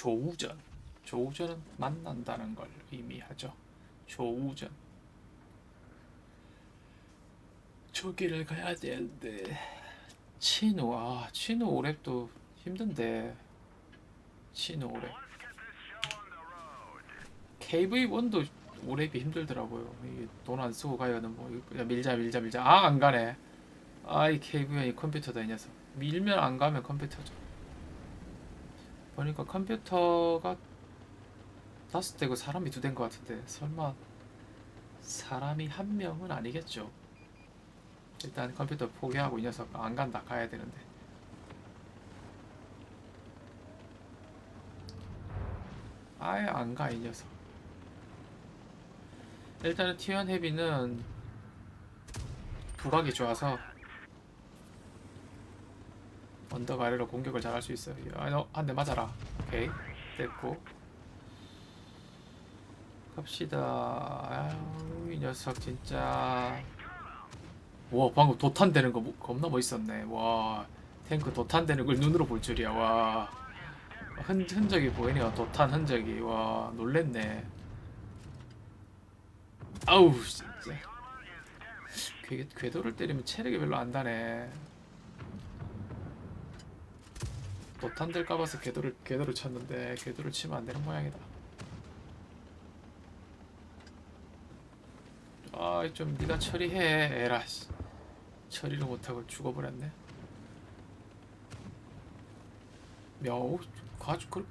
조우전. 조우전은 만난다는 걸 의미하죠. 조우전. 저기를 가야 되는데. 친우 아 친우 오랩도 힘든데. 친우 오랩. KV1도 오랩이 힘들더라고요. 이게 돈 안 쓰고 가야는 뭐 그냥 밀자 밀자 밀자. 아 안 가네. 아이 KV1이 컴퓨터다 이 녀석. 밀면 안 가면 컴퓨터죠 보니까 컴퓨터가 다섯 대고 사람이 두 대인 것 같은데 설마 사람이 한 명은 아니겠죠? 일단 컴퓨터 포기하고 이 녀석 안 간다 가야 되는데. 아예 안 가 이 녀석. 일단은 T1 헤비는 부각이 좋아서 언덕 아래로 공격을 잘할 수 있어요. 아 한 대 맞아라. 오케이. 됐고. 갑시다. 아유 이 녀석 진짜. 와 방금 도탄 되는 거 뭐- 겁나 멋있었네. 와 탱크 도탄 되는 걸 눈으로 볼 줄이야. 와. 흔, 흔적이 보이네요. 도탄 흔적이. 와 놀랬네. 아우 진짜. 궤, 궤도를 때리면 체력이 별로 안 다네 도탄 될까 봐서 궤도를 궤도를 쳤는데 궤도를 치면 안 되는 모양이다 아좀 네가 처리해 에라 씨. 처리를 못하고 죽어버렸네 가죽 그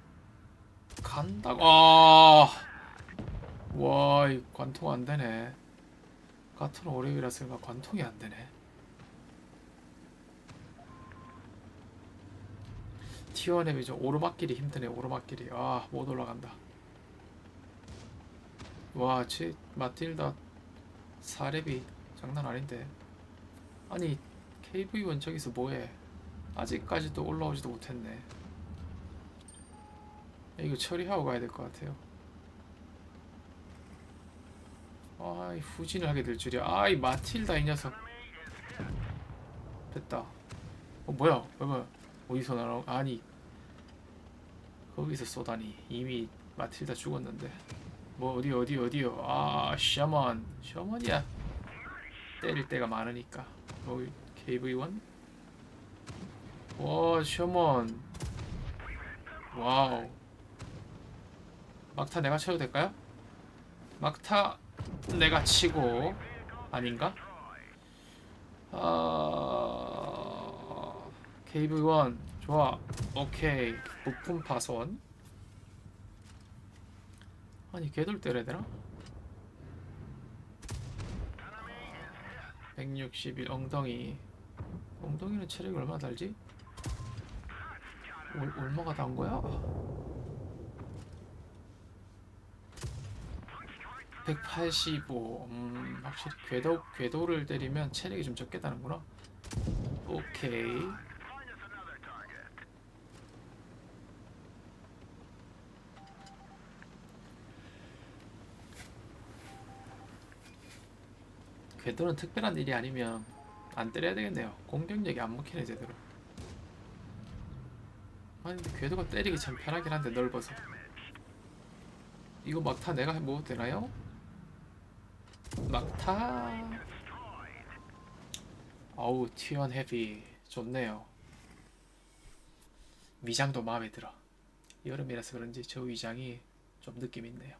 간다고 아 와, 이 관통 안 되네. 같은 오랩이라서 그런가 관통이 안 되네. T1앱이 좀 오르막길이 힘드네, 오르막길이. 아, 못 올라간다. 와, 제 마틸다 4랩이 장난 아닌데. 아니, KV1 저기서 뭐해? 아직까지도 올라오지도 못했네. 야, 이거 처리하고 가야 될 것 같아요. 아이 후진을 하게 될 줄이야 아이 마틸다 이 녀석 됐다 어 뭐야 뭐야 어디서 날아 아니 거기서 쏘다니. 이미 마틸다 죽었는데. 뭐 어디 어디 어디요? 아 샤먼. 샤먼이야. 때릴 때가 많으니까. 뭐 KV1 와 샤먼. 와우. 막타 내가 쳐도 될까요? 막타 내가 치고 아닌가? 아... KV1 좋아 오케이 부품 파손 아니 걔들 때려야 되나? 161 엉덩이 엉덩이는 체력이 얼마나 달지? 얼, 얼마가 단 거야? 185. 음, 확실히 궤도 궤도를 때리면 체력이 좀 적게 다는구나. 오케이. 궤도는 특별한 일이 아니면 안 때려야 되겠네요. 공격력이 안 먹히네 제대로. 아니 궤도가 때리기 참 편하긴 한데 넓어서. 이거 막타 내가 해먹어도 되나요? 막타 어우 T1 헤비 좋네요 위장도 마음에 들어 여름이라서 그런지 저 위장이 좀 느낌 있네요